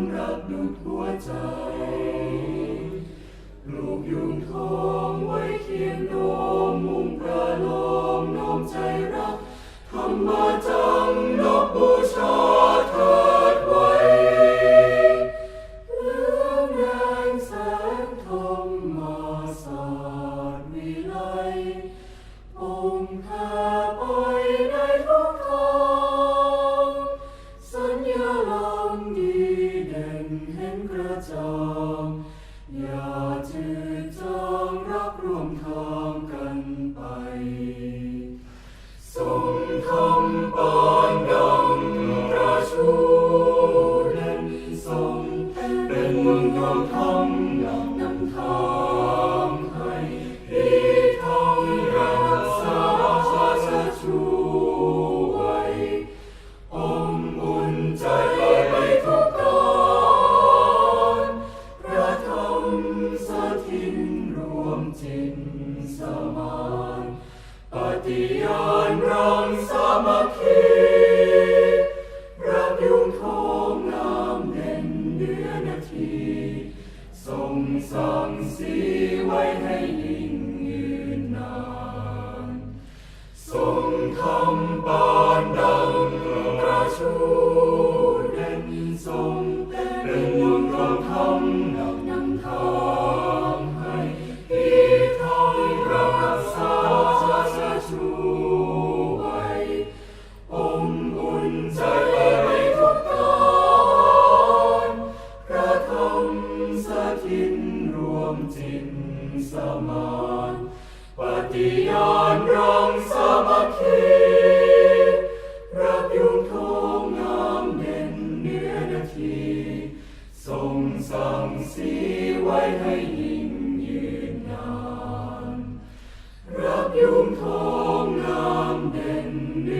มรักดุดหัวใจ ปลูกยุงทองไว้เคียงโดม มุ่งประโลมน้มใจรักทำไม ติยานรังสามัคคีรับยุงทองน้ำเด่นเดือนนาที ทรงสังสีไว้ให้ สมานปฏิญาณรังสามัคคีรับยุงทองงามเด่นเนื้อนาทีทรงสั่งสีไว้ให้ยิ่งยืนนานรับยุงทองงามเด่นเนื้อ